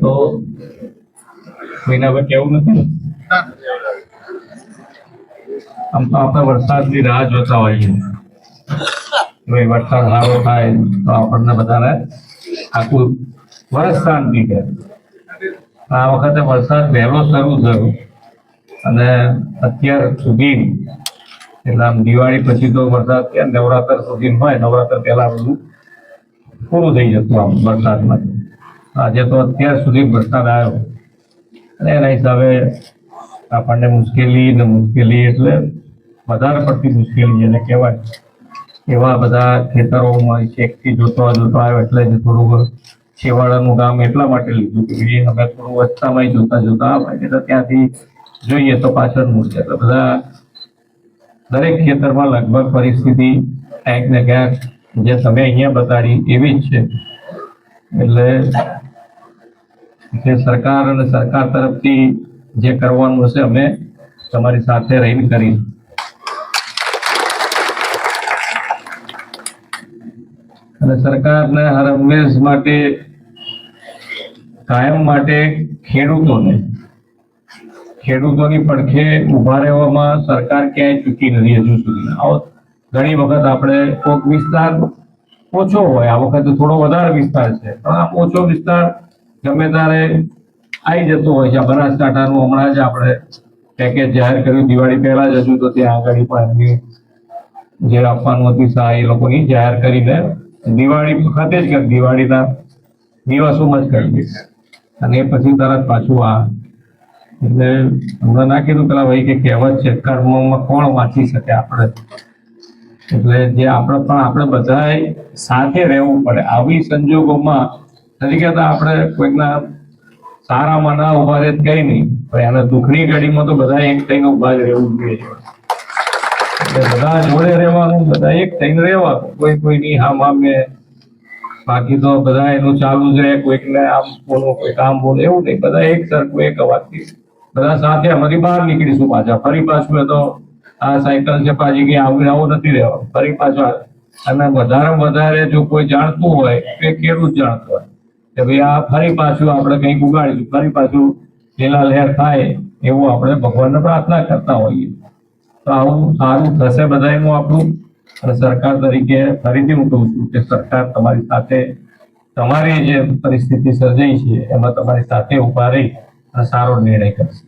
તો કોઈને કેવું નથી? આમ તો આપણે વરસાદની રાહ જોતા હોઈએ. ભાઈ, વરસાદ સારો થાય તો આપણને બધાને આખું વરસ શાંતિ છે આ વખતે વરસાદ વહેલો શરૂ થયો અને અત્યાર સુધી, એટલે આમ દિવાળી પછી તો વરસાદ નવરાત્ર સુધી હોય, નવરાત્ર પહેલા બધું પૂરું થઈ જતું આમ વરસાદમાં. આજે તો અત્યાર સુધી વરસાદ આવ્યો. અને એના હિસાબે આપણને મુશ્કેલી ને મુશ્કેલી એટલે વધારે પડતી મુશ્કેલી જેને કહેવાય. એવા બધા ખેતરોમાં ચેકથી જોતો જોતો આવ્યો એટલે જ થોડું છેવાડાનું કામ એટલા માટે લીધું કે અમે થોડું વસ્તામાં જોતા જોતા આવે એટલે ત્યાંથી જોઈએ તો પાછળ મૂળ એટલે બધા દરેક ખેતરમાં લગભગ પરિસ્થિતિ ક્યાંક ને ક્યાંક જે તમે અહીંયા બતાડી એવી જ છે. એટલે જે સરકાર અને સરકાર તરફથી જે કરવાનું હશે, અમે તમારી સાથે રહીને કરી અને સરકારને હર હંમેશ માટે, કાયમ માટે ખેડૂતોને, ખેડૂતોની પડખે ઊભા રહેવામાં સરકાર ક્યાંય ચૂકી નથી હજુ સુધી. આવો ઘણી વખત આપણે કોઈક વિસ્તાર ઓછો હોય, આ વખતે થોડો વધારે વિસ્તાર છે. પણ આ ઓછો વિસ્તાર ગમે ત્યારે આવી જતો હોય છે. બનાસકાંઠાનું હમણાં જ આપણે પેકેજ જાહેર કર્યું. દિવાળી પહેલા જ હજુ તો ત્યાં આગળ પણ એમની જે આપવાનું હતું સહાય એ લોકોની જાહેર કરીને દિવાળી વખતે જ દિવાળીના દિવસોમાં જ કરી દીધી. અને એ પછી તરત પાછું આ એટલે હમણાં ના કીધું પેલા ભાઈ કે કહેવત છે, કર્મમાં કોણ વાંચી શકે? આપણે એટલે જે આપણે પણ આપણે બધાએ સાથે રહેવું પડે. આવી સંજોગોમાં નથી કહેતા આપણે કોઈકના સારામાં ના ઊભા રહે કઈ નહીં. પણ એના દુઃખની ઘડીમાં તો બધા એક થઈને ઊભા જ રહેવું જોઈએ. એટલે બધા જોડે રહેવાનું, બધા એક થઈને રહેવાનું. કોઈ કોઈની હામ મામે બાકી તો બધા એનું ચાલુ જ રહે, કોઈકને આમ બોલો કોઈ આમ બોલો, એવું નહીં. બધા એક સરખું એક અવાજથી. બધા સાથે અમારી બહાર નીકળીશું પાછા. ફરી પાછું એ તો આ સાયકલ છે, પાછી કે આવું આવું નથી રહેવાનું. ફરી પાછા અને વધારે વધારે જો કોઈ જાણતું હોય, તો એ ખેડૂત જાણતું હોય. કે ભાઈ, આ ફરી પાછું આપણે કંઈક ઉગાડીશું, ફરી પાછું લીલા લહેર થાય એવું આપણે ભગવાનને પ્રાર્થના કરતા હોઈએ. તો આવું સારું થશે બધાનું આપણું. અને સરકાર તરીકે ફરીથી હું કહું છું કે સરકાર તમારી સાથે તમારી જે પરિસ્થિતિ સર્જાઈ છે, એમાં તમારી સાથે ઊભા રહી અને સારો નિર્ણય કરશે.